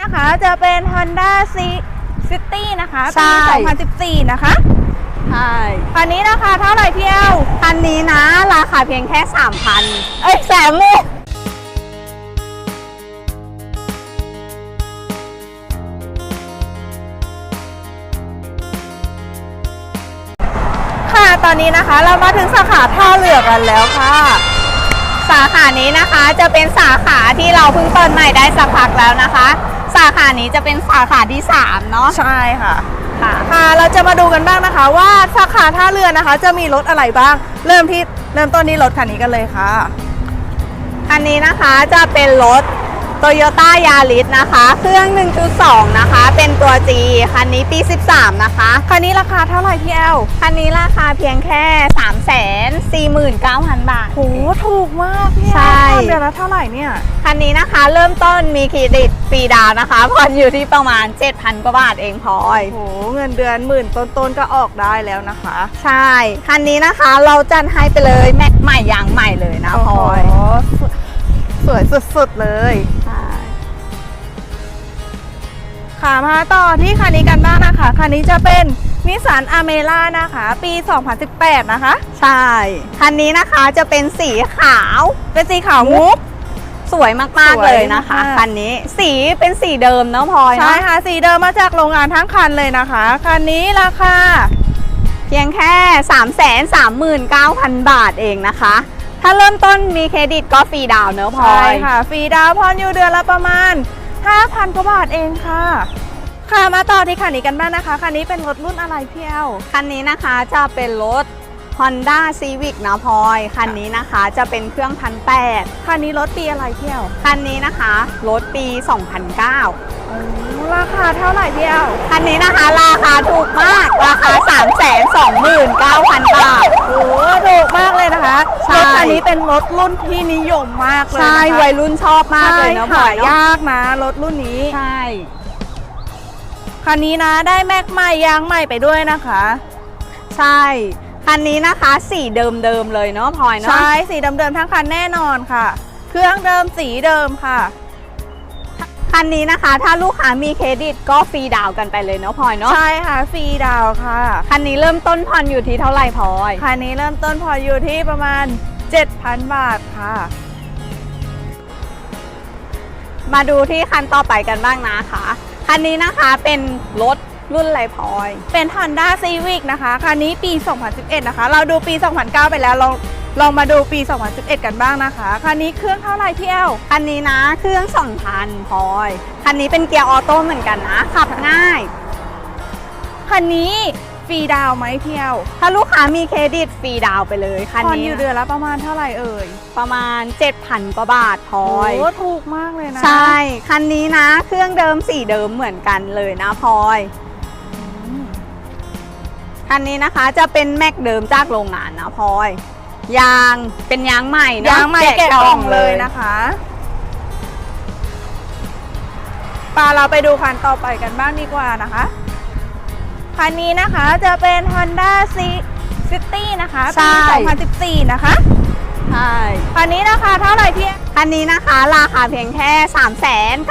นะคะจะเป็น Honda City นะคะใช่ปี2014 นะคะใช่คันนี้ราคาเท่าไหร่พี่เอลคันนี้นะ ราคาเพียงแค่ 3,000 เอ้ยแสนเลยค่ะตอนนี้นะคะเรามาถึงสาขาท่าเรือกันแล้วค่ะ สาขานี้นะคะจะเป็นสาขาที่เราเพิ่งเปิดใหม่ได้สักพักแล้วนะคะ สาขานี้จะเป็นสาขาที่3เนาะใช่ค่ะ ค่ะ ค่ะ เราจะมาดูกันบ้างนะคะ ว่าสาขาท่าเรือนะคะ จะมีรถอะไรบ้าง เริ่มที่เริ่มต้นที่รถคันนี้กันเลยค่ะคันนี้นะคะจะเป็นรถ Toyota Yaris นะคะ เครื่อง 1.2 นะคะ เป็นตัว G คันนี้ปี 13 นะคะ คันนี้ราคาเท่าไหร่พี่เอล คันนี้ราคาเพียงแค่ 349,000 บาท โห ถูกมากพี่เอลใช่ เดือนละเท่าไหร่เนี่ย คันนี้นะคะเริ่มต้นมีเครดิตฟรีดาวน์นะคะผ่อนอยู่ที่ประมาณ 7,000 กว่าบาทเองพลอย โห เงินเดือนหมื่นต้นๆก็ออกได้แล้วนะคะใช่ คันนี้นะคะเราจัดให้ไปเลยแม็กใหม่ยางใหม่เลยนะพลอย โโหสวยสุดๆเลย ค่ะมาต่อที่คันนี้กันบ้างนะคะ คันนี้จะเป็นนิสสันอเมร่านะคะ ปี 2018 นะคะ ใช่ คันนี้นะคะจะเป็นสีขาว เป็นสีขาวมุก สวยมากสๆวยเลยนะคะ มาก คันนี้สีเป็นสีเดิมเนาะพลอยใช่เนาะค่ะ สีเดิมมาจากโรงงานทั้งคันเลยนะคะ คันนี้ราคา เพียงแค่ 339,000 บาทเองนะคะ ถ้าเริ่มต้นมีเครดิตก็ฟรีดาวน์เนอะพลอใช่ย ค่ะฟรีดาวน์ผ่อนอยู่เดือนละประมาณ 5,000กว่าบาทเองค่ะ ค่ะมาต่อที่คันนี้กันบ้างนะคะ คันนี้เป็นรถรุ่นอะไรพี่เอลคันนี้นะคะจะเป็นรถ Honda Civic นะพลอยคันนี้นะคะจะเป็นเครื่องพันแปดคันนี้รถปีอะไรพี่เอลคันนี้นะคะรถปี 2009 ราคาเท่าไหร่พี่เอลคันนี้นะคะ ราคาถูกมาก ราคา 329,000 บาท โอ้โหถูกมากเลยนะคะใช่รถคันนี้เป็นรถรุ่นที่นิยมมากเลยใช่นะคะวัยรุ่นชอบมากเลยนะพลใช่อยหาเนาะยากนะรถรุ่นนี้ใช่คันนี้นะได้แม็กใหม่ยางใหม่ไปด้วยนะคะ ใช่ คันนี้นะคะสีเดิมๆเลยเนาะพลอยเนาะใช่สีเดิมๆทั้งคันแน่นอนค่ะ เครื่องเดิมสีเดิมค่ะ คันนี้นะคะ ถ้าลูกค้ามีเครดิตก็ฟรีดาวน์กันไปเลยเนาะพลอยเนาะใช่ค่ะฟรีดาวน์ค่ะ คันนี้เริ่มต้นผ่อนอยู่ที่เท่าไหร่พลอยคันนี้เริ่มต้นพออยู่ที่ประมาณ 7,000 บาทค่ะ มาดูที่คันต่อไปกันบ้างนะคะคันนี้นะคะเป็นรถ รุ่นอะไรพลอย เป็น Honda Civic นะคะคันนี้ปี 2011 นะคะ เราดูปี 2009 ไปแล้วลองลองมาดูปี 2011 กันบ้างนะคะคันนี้เครื่องเท่าไหร่พี่แอลคันนี้นะเครื่อง2,000พลอยคันนี้เป็นเกียร์ออโต้เหมือนกันนะขับง่ายคันนี้ฟรีดาวน์ไหมพี่แอลถ้าลูกค้ามีเครดิตฟรีดาวน์ไปเลยคันผ่อนนี้อยู่เดือนละประมาณเท่าไหร่เอ่ย ประมาณ 7,000กว่าบาทพลอยโอ้ถูกมากเลยนะ ใช่ คันนี้นะ เครื่องเดิมสีเดิมเหมือนกันเลยนะพลอยอืม คันนี้นะคะจะเป็นแม็กเดิมจากโรงงานนะพลอย ยางเป็นยางใหม่นะยางใหม่แกะกล่องเลยนะคะปาเราไปดูคันต่อไปกันบ้างดีกว่านะคะ คันนี้นะคะจะเป็น Honda City นะคะใช่ปี2014 นะคะ ใช่คันนี้ราคาเท่าไหร่พี่คันนี้นะคะราคาเพียงแค่3 9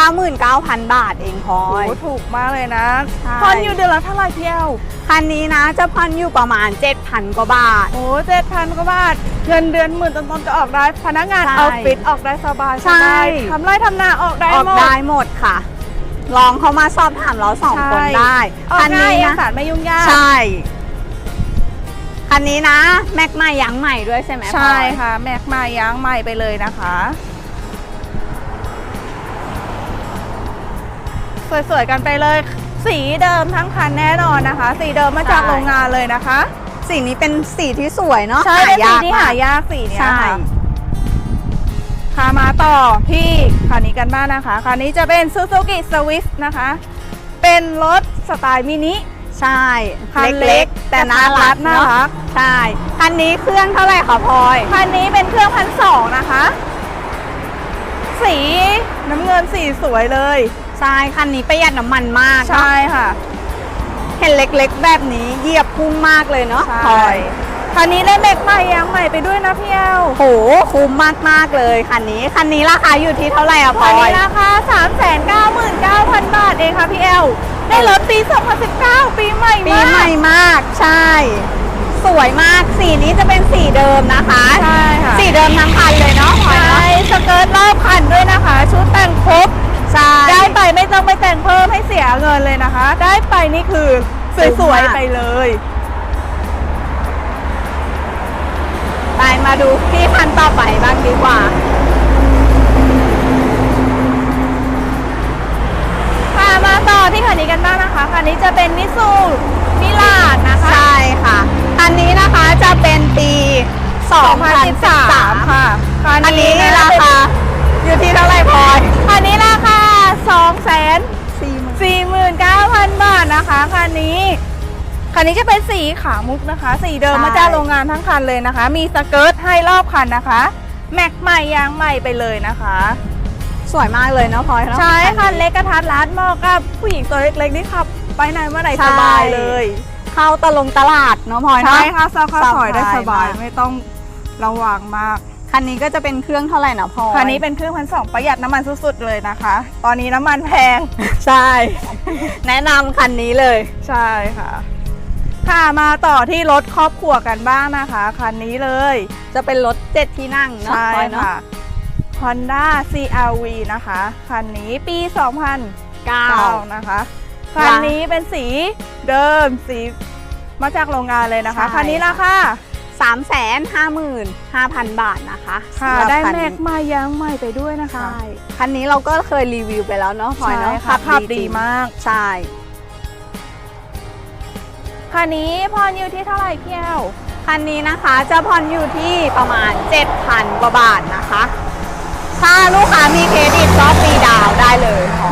9 0 0 0 บาทเองพลอโอ้ย ถูกมากเลยนะใช่ ผ่อนอยู่เดือนละเท่าไหร่พี่เอลคันนี้นะจะผ่อนอยู่ประมาณ 7,000 กว่าบาท โอ้เจ็ดพันกว่าบาทเงินเดือนหมื่นต้นๆก็ออกได้พนักงานใช่ออฟฟิศออกได้สบายใช่สบายทำไรทำนาออกได้ออกหมด ได้หมดค่ะ ลองเข้ามาสอบถามเราสองคนใช่ได้ออกคันง่ายนี้เอกนะสารไม่ยุ่งยาก ใช่ คันนี้นะ แม็กใหม่ยางใหม่ด้วยใช่ไหมพลอยใช่ค่ะ แม็กมายางใหม่ไปเลยนะคะ สวยๆกันไปเลย สีเดิมทั้งคันแน่นอนนะคะ สีเดิมมาจากโรงงานเลยนะคะ สีนี้เป็นสีที่สวยเนาะใช่เป็นสีที่มกหายากสีเนี้ยใช่ค่ะค่ะมาต่อที่คันนี้กันบ้างนะคะคันนี้จะเป็น Suzuki Swift นะคะ เป็นรถสไตล์มินิ ใช่คันเล็กๆแต่น่ารักน่าเนาะรักใช่คันนี้เครื่องเท่าไหร่คะพลอยคันนี้เป็นเครื่องพันสองนะคะ สีน้ำเงินสีสวยเลยใช่คันนี้ประหยัดน้ำมันมากเนอะใช่ค่ะ เห็นเล็กๆแบบนี้เหยียบพุ่งมากเลยเนาะพลใช่อยคันนี้ได้แม็กใหม่ยางใหม่ไปด้วยนะพี่เอลโหคุ้มมากๆเลยคันนี้คันนี้ราคาอยู่ที่เท่าไหร่อะพลคัอนนี้ยราคา399,000บาทเองค่ะพี่เอล ได้รถปี 2019 ปีใหม่ปีมากใหม่มากใช่ สวยมากสีนี้จะเป็นสีเดิมนะคะใช่ค่ะ สีเดิมทั้งคันเลยเนาะพลอยใช่เนาะสเกิร์ตรอบคันด้วยนะคะ ชุดแต่งครบ ใช่ ได้ไปไม่ต้องไปแต่งเพิ่มให้เสียเงินเลยนะคะ ได้ไปนี่คือสวยๆไปเลย ไปมาดูที่คันต่อไปบ้างดีกว่า จะเป็นมิซูมิลาดนะคะ ใช่ค่ะคันนี้นะคะจะเป็นปี 2013 2013 ค่ะ อันนี้ราคาอยู่ที่เท่าไหร่พลอยคันนี้ราคา2 4 49,000 บาทนะคะคันนี้ คันนี้จะเป็นสีขาวมุกนะคะ สีเดิมใช่ มาจากโรงงานทั้งคันเลยนะคะ มีสเกิร์ตให้รอบคันนะคะ แม็กใหม่ยางใหม่ไปเลยนะคะ สวยมากเลยเนาะพลอยเนาะใช่ค่ะเล็กกระทัดรัดเหมาะกับผู้หญิงตัวเล็กๆที่ขับ ไปไหนมาไหนใช่สบายเลย เข้าตะลงตลาดเนาะพลอยเนาะใช่ค่ะซอกข้าวซอยได้สบายสบายมากไม่ต้องระวังมาก คันนี้ก็จะเป็นเครื่องเท่าไหร่นะพลอยคันนี้เป็นเครื่องพันสองประหยัดน้ำมันสุดๆเลยนะคะ ตอนนี้น้ำมันแพง ใช่ แนะนำคันนี้เลย ใช่ค่ะ ค่ะมาต่อที่รถครอบครัวกันบ้างนะคะ คันนี้เลย จะเป็นรถเจ็ดที่นั่งเนาะใช่พลอยเนาะค่ะ Honda CRV นะคะ คันนี้ปี 2009 เก้า นะคะ คันนี้เป็นสีเดิมสีมาจากโรงงานเลยนะคะใช่คันนี้ราคาสามแสนห้าหมื่นห้าพันบาทนะคะค่ะสำหรับได้คันแม็นี้กมายางใหม่ไปด้วยนะคะ ใช่ คันนี้เราก็เคยรีวิวไปแล้วเนาะพลอยใช่เนาะค่ะขับจดีริงมาก ใช่ คันนี้พรอยู่ที่เท่าไหร่พี่แอลคันนี้นะคะจะผ่อนอยู่ที่ประมาณ 7,000กว่าบาทนะคะ ถ้าลูกค้ามีเครดิตก็ฟรีดาวน์ได้เลย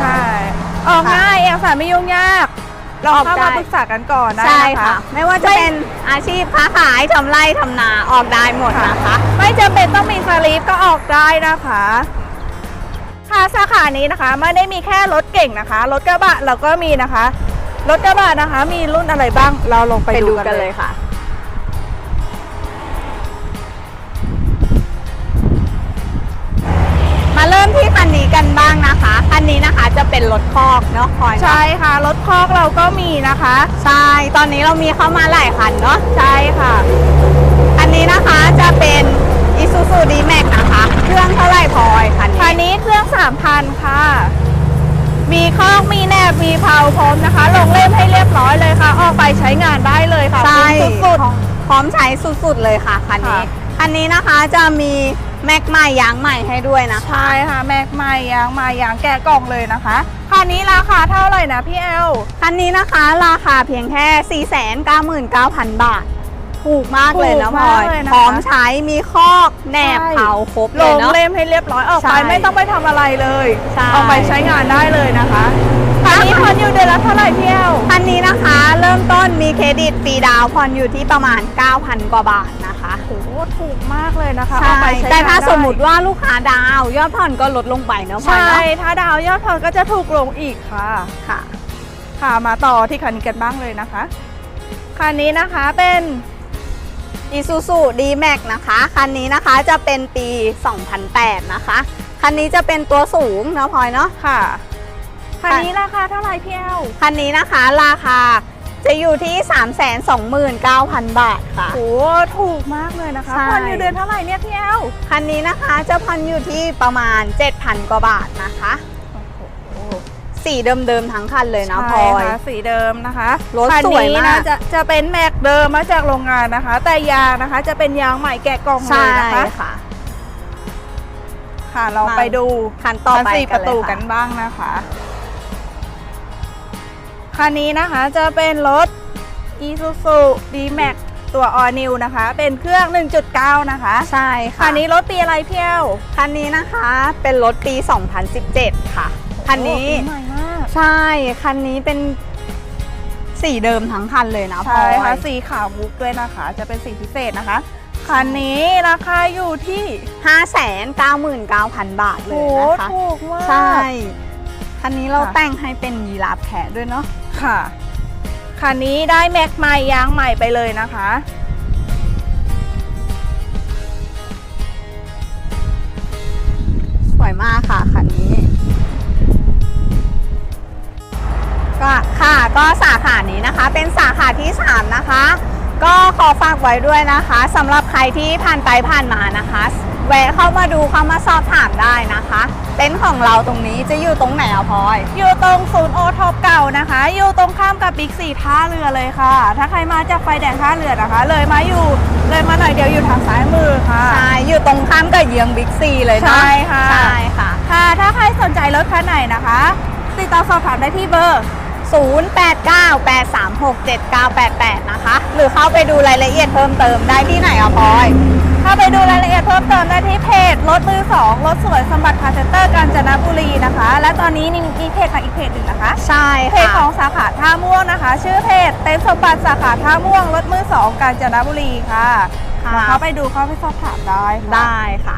ใช่ ออกง่ายเอกสารไม่ยุ่งยากลองเข้าออกได้ มาปรึกษากันก่อนได้ใช่นะคะค่ะไม่ว่าจะเป็นอาชีพค้าขายทำไร่ทำนาออกได้หมดนะคะ ไม่จำเป็นต้องมีสลีปก็ออกได้นะคะ ค่ะสาขานี้นะคะไม่ได้มีแค่รถเก่งนะคะ รถกระบะเราก็มีนะคะ รถกระบะนะคะ มีรุ่นอะไรบ้างเราลงไปไปดูดูกันกันเลเลยยค่ะ มาเริ่มที่คันนี้กันบ้างนะคะ คันนี้นะคะจะเป็นรถคอกเนาะพลอยเนาะใช่ค่ะรถคอกเราก็มีนะคะ ใช่ ตอนนี้เรามีเข้ามาหลายคันเนาะ ใช่ค่ะอันนี้นะคะจะเป็น Isuzu D-Max นะคะ เครื่องเท่าไหร่พลอยคันคันนี้นี้เครื่อง 3,000 ค่ะ มีคอกมีแนบมีเพลาพร้อมนะคะ ลงเล่มให้เรียบร้อยเลยค่ะ ออกไปใช้งานได้เลยค่ะใช่สุดพร้อมใช้สุดๆเลยค่ะคันนี้ ค่ะ คันนี้นะคะจะมี แม็กใหม่ยางใหม่ให้ด้วยนะๆคะใช่ค่ะ แม็กใหม่ยางใหม่ยางแกะกล่องเลยนะคะคันนี้ราคาเท่าไหร่นะพี่แอลคันนี้นะคะราคาเพียงแค่ 499,000 บาท ถูกมากเลยนะถูกพลมาอกยเลยนะคะพร้อมใช้มีคอกแนบใช่เผาครบลเลยงเนาะเล่มให้เรียบร้อยออกใช่ไปไม่ต้องไปทำอะไรเลยใช่ออกไปใช้งานได้เลยนะคะคันนี้ผ่อนอยู่เดือนละเท่าไหร่พี่แอลคันนี้นะคะ เริ่มต้นมีเครดิตฟรีดาวน์ผ่อนอยู่ที่ประมาณ 9,000 กว่าบาท นะคะโอ้โหถูกมากเลยนะคะใช่เอาไปใช้แต่ถ้างนได้สมมติว่าลูกค้าดาวน์ยอดผ่อนก็ลดลงไปเนาะพลอยใช่เนาะถ้าดาวยอดผ่อนก็จะถูกลงอีกค่ะค่ะ ค่ะมาต่อที่คันนี้กันบ้างเลยนะคะคันนี้นะคะเป็น Isuzu D-Max นะคะคันนี้นะคะจะเป็นปี 2008 นะคะคันนี้จะเป็นตัวสูงเนาะพลอยเนาะค่ะคันนี้ราคาเท่าไหร่พี่แอลคันนี้นะคะราคา จะอยู่ที่ 329,000 บาทค่ะ โอ้ถูกมากเลยนะคะใช่ ผ่อนอยู่เดือนเท่าไหร่เนี่ยพี่แอลคันนี้นะคะจะผ่อนอยู่ที่ประมาณ 7,000 กว่าบาทนะคะ สีเดิมๆทั้งคันเลยนะพลใช่อยค่ะสีเดิมนะคะรถคันสวยนี้มานะกจะจะเป็นแม็กเดิมมาจากโรงงานนะคะ แต่ยางนะคะจะเป็นยางใหม่แกะกล่องเลใช่ยนะคะค่ะ ค่ะเรามาไปดูคันต่อไปคันสี่กัปนระเลยตูค่ะ กันบ้างนะคะ คันนี้นะคะจะเป็นรถ Isuzu D-Max ตัว All New นะคะ เป็นเครื่อง 1.9 นะคะ ใช่ค่ะ คันนี้รถปีอะไรพี่แอลคันนี้นะคะเป็นรถปี 2017 ค่ะ คันนี้โอ้ปีใหม่มาก ใช่ คันนี้เป็นสีเดิมทั้งคันเลยนะพลใช่อยค่ะสีขาวมุกด้วยนะคะ จะเป็นสีพิเศษนะคะ คันนี้ราคาอยู่ที่599,000 บาทเลโอ้ยนะคะ ถูกมาก ใช่ คันนี้เราแต่งให้เป็นยีราฟแขด้วยเนาะค่ะ คันนี้ได้แม็กใหม่ยางใหม่ไปเลยนะคะ สวยมากค่ะคันนี้ ก็ค่ะก็สาขานี้นะคะ เป็นสาขาที่ 3 นะคะ ก็ขอฝากไว้ด้วยนะคะสำหรับใครที่ผ่านไปผ่านมานะคะ แวะเข้ามาดูเข้ามาสอบถามได้นะคะ เต็นท์ของเราตรงนี้จะอยู่ตรงไหนอะพลอย อยู่ตรงศูนย์โอท็อปเก่านะคะ อยู่ตรงข้ามกับบิ๊กซีท่าเรือเลยค่ะ ถ้าใครมาจากไฟแดงท่าเรือนะคะ เลยมาอยู่เลยมาหน่อยเดียวอยู่ทางซ้ายมือค่ะ ใช่ อยู่ตรงข้ามกับเยื้องบิ๊กซีเลยเนอะใช่ค่ะใช่ค่ะ ค่ะ ถ้าใครสนใจรถคันไหนนะคะ ติดต่อสอบถามได้ที่เบอร์ 0898367988 นะคะ หรือเข้าไปดูรายละเอียดเพิ่มเติมได้ที่ไหนอะพลอยถ้าไปดูรายละเอียดเพิ่มเติมได้ที่เพจรถมือสองรถสวยสมบัติคาร์เซ็นเตอร์กาญจนบุรีนะคะ และตอนนี้มีเพจของอีกเพจหนึ่งนะคะ ใช่เพจขค่ะองสาขาท่าม่วงนะคะ ชื่อเพจเต็นท์สมบัติสาขาท่าม่วงรถมือสองกาญจนบุรีค่ะค่ะแล้วเข้าไปดูเข้าไปสอบถามได้ค่ะ ได้ค่ะ